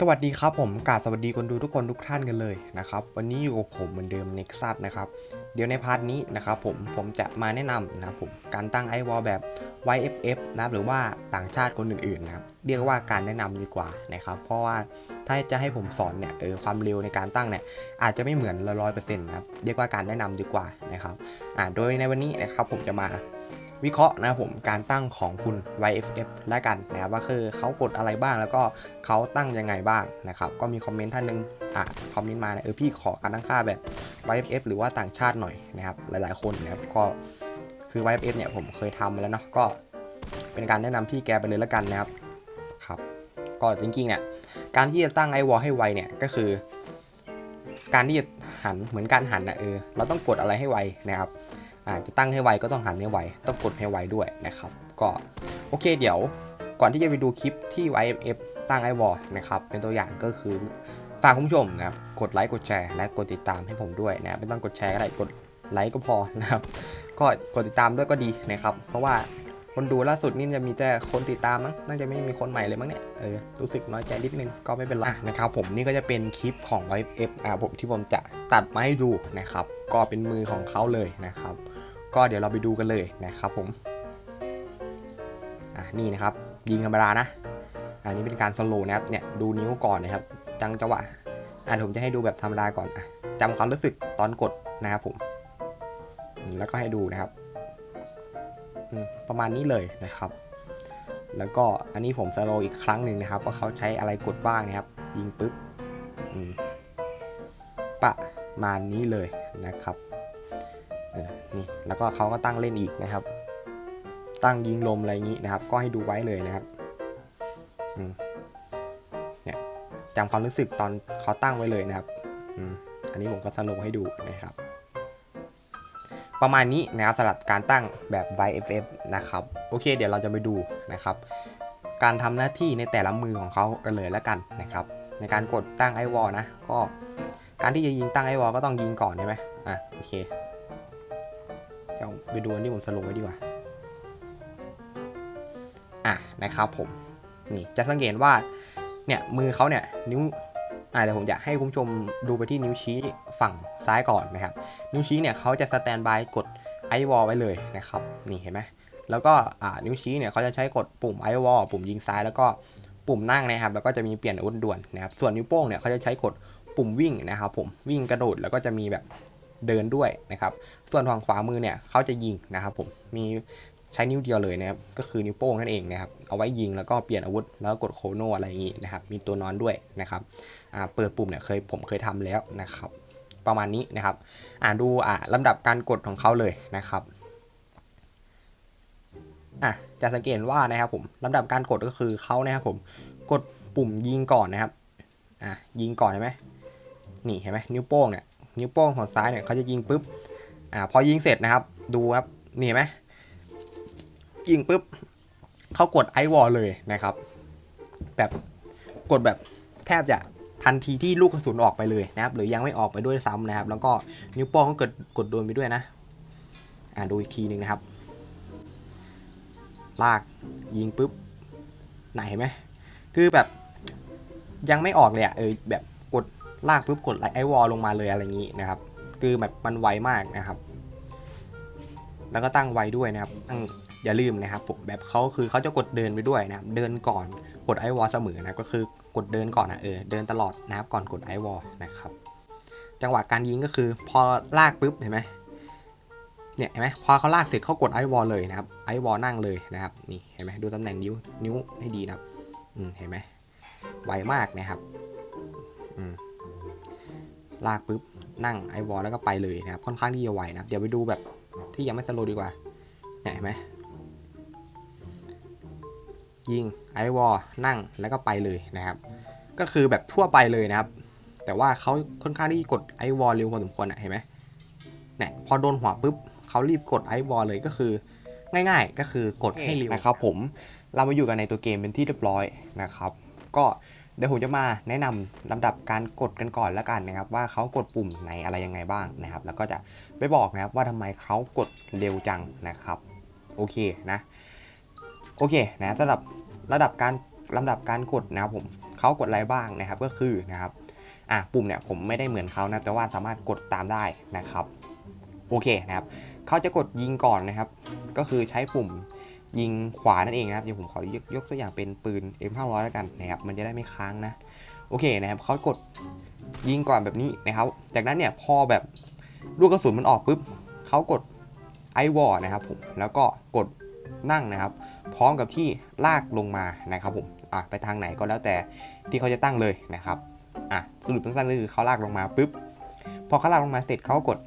สวัสดีครับผมกาสวัสดีคนดูทุกคนทุกท่านกันเลยนะครับวันนี้อยู่กับผมเหมือนเดิม Nexus นะครับเดี๋ยวในพาร์ทนี้นะครับผมผมจะมาแนะนำนะครับผมการตั้งไอวอลแบบ YFF นะครับหรือว่าต่างชาติคนอื่นๆนะครับเรียกว่าการแนะนำดีกว่านะครับเพราะว่าถ้าจะให้ผมสอนเนี่ยเออความเร็วในการตั้งเนี่ยอาจจะไม่เหมือนละร้อยเปอร์เซ็นต์นะครับเรียกว่าการแนะนำดีกว่านะครับอ่าโดยในวันนี้นะครับผมจะมา วิเคราะห์นะครับผมการตั้งของคุณ YFF และกันนะครับว่าคือเขากดอะไรบ้างแล้วก็เขาตั้งยังไงบ้างนะครับก็มีคอมเมนต์ท่านหนึงอะคอมเมนต์มาเนี่ยเออพี่ขอการตั้งค่าแบบ YFF หรือว่าต่างชาติหน่อยนะครับหลายๆคนนะครับก็คือ YFF เนี่ยผมเคยทำมาแล้วเนาะก็เป็นการแนะนำพี่แกไปเลยแล้วกันนะครับครับก็จริงๆเนี่ยการที่จะตั้งไอวอลให้ไวเนี่ยก็คือ การที่จะหันเหมือนการหันนะเออเราต้องกดอะไรให้ไวนะครับ อ่าจะตั้งให้ไวก็ต้องหันให้ไว ต้องกดให้ไวด้วยนะครับ ก็โอเคเดี๋ยวก่อนที่จะไปดูคลิปที่ YFF ตั้งไอวอลนะครับเป็นตัวอย่างก็คือฝากคุณผู้ชมนะครับกดไลค์กดแชร์และกดติดตามให้ผมด้วยนะครับไม่ต้องกดแชร์ก็ได้กดไลค์ก็พอนะครับก็กดติดตามด้วยก็ดีนะครับ เพราะว่าคนดูล่าสุดนี่จะมีแต่คนติดตามมั้งน่าจะไม่มีคนใหม่เลยมั้งเนี่ยเออรู้สึกน้อยใจนิดนึงก็ไม่เป็นไรนะครับผมนี่ก็จะเป็นคลิปของ YF อ่าผมที่ผมจะตัดมาให้ดูนะครับก็เป็นมือของเขาเลยนะครับ ก็เดี๋ยวเราไปดูกันเลยนะครับผมอะนี่นะครับยิงธรรมดานะ อันนี้เป็นการสโลว์นะครับเนี่ยดูนิ้วก่อนนะครับ จังจังหวะอะผมจะให้ดูแบบธรรมดาก่อนอะจำความรู้สึกตอนกดนะครับผม แล้วก็ให้ดูนะครับประมาณนี้เลยนะครับ แล้วก็อันนี้ผมสโลว์อีกครั้งหนึ่งนะครับ ว่าเขาใช้อะไรกดบ้างนะครับ ยิงปุ๊บประมาณนี้เลยนะครับ นี่แล้วก็เขาก็ตั้งเล่นอีกนะครับ ตั้งยิงลมอะไรอย่างนี้นะครับ ก็ให้ดูไว้เลยนะครับอืมจำความรู้สึกตอนเขาตั้งไว้เลยนะครับอันนี้ผมก็สรุปให้ดูนะครับ ประมาณนี้นะครับสำหรับการตั้งแบบ YFF นะครับ โอเค เดี๋ยวเราจะไปดูนะครับ การทำหน้าที่ในแต่ละมือของเขากันเลยแล้วกันนะครับ ในการกดตั้งไอวอลนะ ก็การที่จะยิงตั้งไอวอลก็ต้องยิงก่อนใช่ไหมอะโอเค ไปดูอันที่ผมสรุปไว้ดีกว่า อะนะครับผม นี่จะสังเกตว่า เนี่ยมือเขาเนี่ยนิ้วอ่าเดี๋ยวผมจะให้คุณผู้ชมดูไปที่นิ้วชี้ฝั่งซ้ายก่อนนะครับ นิ้วชี้เนี่ยเขาจะสแตนบายกดไอวอลไว้เลยนะครับ นี่เห็นไหมแล้วก็อ่านิ้วชี้เนี่ยเขาจะใช้กดปุ่มไอวอลปุ่มยิงซ้ายแล้วก็ปุ่มนั่งนะครับ แล้วก็จะมีเปลี่ยนอาวุธด่วนนะครับ ส่วนนิ้วโป้งเนี่ยเขาจะใช้กดปุ่มวิ่งนะครับ ผมวิ่งกระโดดแล้วก็จะมีแบบ เดินด้วยนะครับ ส่วนฝั่งขวามือเนี่ยเขาจะยิงนะครับผม มีใช้นิ้วเดียวเลยนะครับ ก็คือนิ้วโป้งนั่นเองนะครับ เอาไว้ยิงแล้วก็เปลี่ยนอาวุธ แล้วกดโคโนอะไรอย่างงี้นะครับ มีตัวนอนด้วยนะครับ เปิดปุ่มเนี่ยเคยผมเคยทำแล้วนะครับ ประมาณนี้นะครับ อ่าดูอ่าลำดับการกดของเขาเลยนะครับอะจะสังเกตว่านะครับผมลำดับการกดก็คือเขานะครับผมกดปุ่มยิงก่อนนะครับอะยิงก่อนเห็นไหมนี่เห็นไหมนิ้วโป้งเนี่ย นิ้วโป้งของซ้ายเนี่ยเขาจะยิงปุ๊บอ่าพอยิงเสร็จนะครับ ดูครับนี่ไหมยิงปุ๊บเขากดไอวอลเลยนะครับ แบบกดแบบแทบจะทันทีที่ลูกกระสุนออกไปเลยนะครับ หรือยังไม่ออกไปด้วยซ้ำนะครับ แล้วก็นิ้วโป้งก็กดกดโดนไปด้วยนะ อ่าดูอีกทีหนึ่งนะครับ ลากยิงปุ๊บไหนเห็นไหมคือแบบยังไม่ออกเลยอะเออแบบ ลากปุ๊บกดไอวอลลงมาเลยอะไรอย่างนี้นะครับคือแบบมันไวมากนะครับ แล้วก็ตั้งไวด้วยนะครับตั้งอย่าลืมนะครับผมแบบเขาคือเขาจะกดเดินไปด้วยนะครับ เดินก่อนกดไอวอลเสมอนะก็คือกดเดินก่อนนะเออเดินตลอดนะครับก่อนกดไอวอลนะครับ จังหวะการยิงก็คือพอลากปุ๊บเห็นไหมเนี่ยเห็นไหมพอเขาลากเสร็จเขากดไอวอลเลยนะครับไอวอลนั่งเลยนะครับนี่เห็นไหมดูตำแหน่งนิ้วนิ้วให้ดีนะครับอืมเห็นไหมไวมากนะครับอืม ลากปุ๊บนั่งไอวอลแล้วก็ไปเลยนะครับค่อนข้างที่จะไวนะเดี๋ยวไปดูแบบที่ยังไม่สโลดีกว่าเนี่ยเห็นไหมยิงไอวอลนั่งแล้วก็ไปเลยนะครับ ก็คือแบบทั่วไปเลยนะครับ แต่ว่าเขาค่อนข้างที่กดไอวอลเร็วพอสมควรอะเห็นไหมเนี่ยพอโดนหัวปุ๊บเขารีบกดไอวอลเลยก็คือง่าย ๆ ก็คือกดให้เร็วนะครับผมเรามาอยู่กันในตัวเกมเป็นที่เรียบร้อยนะครับ ก็ เดี๋ยวผมจะมาแนะนำลำดับการกดกันก่อนแล้วกันนะครับว่าเขากดปุ่มไหนอะไรยังไงบ้างนะครับ แล้วก็จะไปบอกนะครับว่าทำไมเขากดเร็วจังนะครับโอเคนะโอเคนะสำหรับระดับการลำดับการกดนะครับผมเขากดอะไรบ้างนะครับก็คือนะครับอะปุ่มเนี่ยผมไม่ได้เหมือนเขานะแต่ว่าสามารถกดตามได้นะครับโอเคนะครับเขาจะกดยิงก่อนนะครับ ก็คือใช้ปุ่ม ยิงขวานั่นเองนะครับเดี๋ยวผมขอยกยกตัวอย่างเป็นปืน M500 แล้วกันนะครับมันจะได้ไม่ค้างนะโอเคนะครับเขากดยิงก่อนแบบนี้นะครับ จากนั้นเนี่ยพอแบบลูกกระสุนมันออกปุ๊บเขากดไอวอร์นะครับผมแล้วก็กดนั่งนะครับ พร้อมกับที่ลากลงมานะครับผมอะไปทางไหนก็แล้วแต่ที่เขาจะตั้งเลยนะครับอะสรุปสั้นๆก็คือเขาลากลงมาปุ๊บพอเขาลากลงมาเสร็จเขากด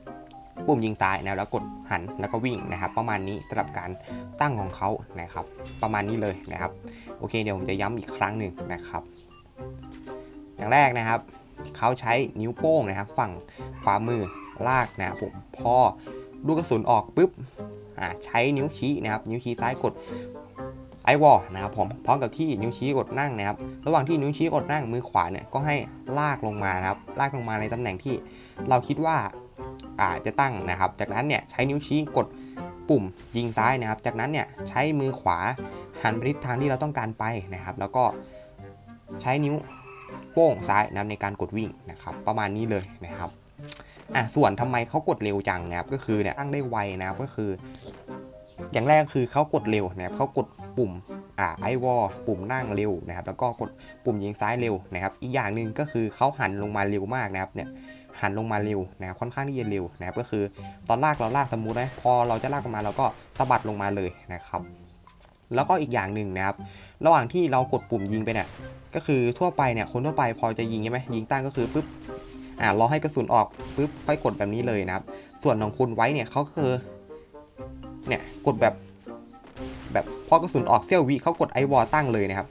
ปุ่มยิงซ้ายนะแล้วกดหันแล้วก็วิ่งนะครับ ประมาณนี้สำหรับการตั้งของเขานะครับ ประมาณนี้เลยนะครับ โอเคเดี๋ยวผมจะย้ำอีกครั้งหนึ่งนะครับ อย่างแรกนะครับเขาใช้นิ้วโป้งนะครับ ฝั่งขวามือลากนะครับผมพอลูกกระสุนออกปุ๊บใช้นิ้วชี้นะครับ นิ้วชี้ซ้ายกดไอวอลนะครับผมพร้อมกับที่นิ้วชี้กดนั่งนะครับ ระหว่างที่นิ้วชี้กดนั่งมือขวาเนี่ยก็ให้ลากลงมานะครับ ลากลงมาในตำแหน่งที่เราคิดว่า จะตั้งนะครับ จากนั้นเนี่ยใช้นิ้วชี้กดปุ่มยิงซ้ายนะครับ จากนั้นเนี่ยใช้มือขวาหันไปทิศทางที่เราต้องการไปนะครับ แล้วก็ใช้นิ้วโป้งซ้ายนะครับในการกดวิ่งนะครับ ประมาณนี้เลยนะครับอะส่วนทำไมเขากดเร็วจังนะครับก็คือเนี่ยตั้งได้ไวนะครับก็คือ อย่างแรกคือเขากดเร็วนะครับเขากดปุ่มอ่าไอวอลปุ่มนั่งเร็วนะครับ แล้วก็กดปุ่มยิงซ้ายเร็วนะครับ อีกอย่างหนึ่งก็คือเขาหันลงมาเร็วมากนะครับเนี่ย หันลงมาเร็วนะครับค่อนข้างที่จะเร็วนะครับก็คือตอนลากเราลากสมมุตินะพอเราจะลากลงมาเราก็สะบัดลงมาเลยนะครับแล้วก็อีกอย่างหนึ่งนะครับ ระหว่างที่เรากดปุ่มยิงไปเนี่ยก็คือทั่วไปเนี่ยคนทั่วไปพอจะยิงใช่ไหมยิงตั้งก็คือปุ๊บอ่ารอให้กระสุนออกปุ๊บค่อยกดแบบนี้เลยนะครับ ส่วนของคุณไว้เนี่ยเขาคือเนี่ยกดแบบแบบพอกระสุนออกเสี้ยววิเขากดไอวอลตั้งเลยนะครับ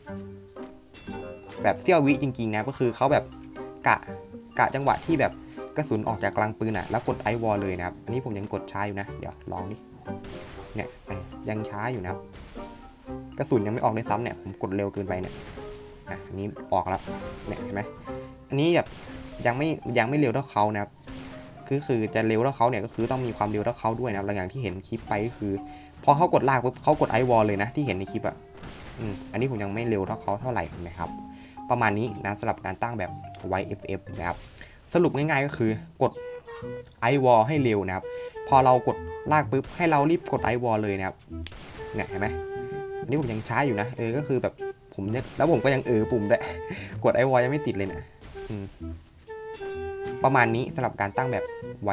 แบบเสี้ยววิจริงๆนะก็คือเขาแบบกะกะจังหวะที่แบบ กระสุนออกจากกลางปืนอะแล้วกดไอวอลเลยนะครับ อันนี้ผมยังกดช้าอยู่นะ เดี๋ยวลองดิเนี่ยยังช้าอยู่นะครับ กระสุนยังไม่ออกเลยซ้ำเนี่ยผมกดเร็วเกินไปเนี่ยอะอันนี้ออกแล้วเนี่ยเห็นไหมอันนี้แบบยังไม่ยังไม่เร็วเท่าเขานะครับคือคือจะเร็วเท่าเขาเนี่ยก็คือต้องมีความเร็วเท่าเขาด้วยนะครับอย่างที่เห็นคลิปไปก็คือ พอเขากดลากปุ๊บเขากดไอวอลเลยนะที่เห็นในคลิปอะอืมอันนี้ผมยังไม่เร็วเท่าเขาเท่าไหร่นะครับ ประมาณนี้นะสำหรับการตั้งแบบ YFF นะครับ สรุปง่ายๆก็คือกดไอวอลให้เร็วนะครับ พอเรากดลากปุ๊บให้เรารีบกดไอวอลเลยนะครับเนี่ยเห็นไหมอันนี้ผมยังช้าอยู่นะเออก็คือแบบผมเนี่ยแล้วผมก็ยังเออปุ่มด้วยกดไอวอลยังไม่ติดเลยนะประมาณนี้สำหรับการตั้งแบบ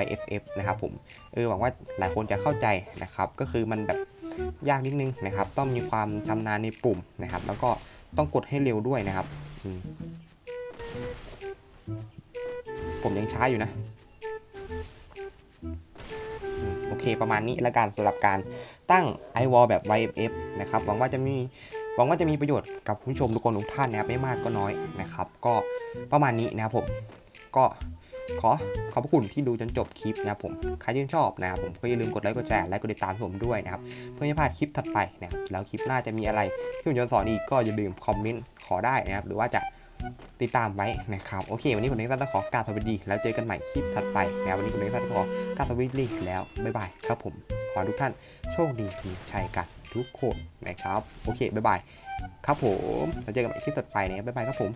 YFF นะครับผมเออหวังว่าหลายคนจะเข้าใจนะครับ ก็คือมันแบบยากนิดนึงนะครับ ต้องมีความชำนาญในปุ่มนะครับ แล้วก็ต้องกดให้เร็วด้วยนะครับอืม ผมยังช้าอยู่นะโอเคประมาณนี้ล้วกันสำหรับการตั้ง iWall แบบ YFF นะครับหวังว่าจะมีหวังว่าจะมีประโยชน์กับผู้ชมทุกคนทุกท่านนะครับไม่มากก็น้อยนะครับ ก็ประมาณนี้นะครับผมก็ขอขอบคุณที่ดูจนจบคลิปนะครับผมใครที่ชอบนะครับผมก็อย่าลืมกดไลค์กดแชร์และกดติดตามผมด้วยนะครับเพื่อไม่พลาดคลิปถัดไปนะครับแล้วคลิปหน้าจะมีอะไรที่ผมจะสอนอีกก็อย่าลืมคอมเมนต์ขอได้นะครับหรือว่าจะ ติดตามไว้นะครับ โอเค วันนี้ผมเน็กซันต้องขอกราบสวัสดี แล้วเจอกันใหม่คลิปถัดไปนะครับวันนี้ผมเน็กซันต้องขอกราบสวัสดีแล้วบ๊ายบายครับผมขอทุกท่านโชคดีมีชัยกันทุกคนนะครับ โอเคบ๊ายบายครับผมแล้วเจอกันใหม่คลิปถัดไปนะครับบ๊ายบายครับผม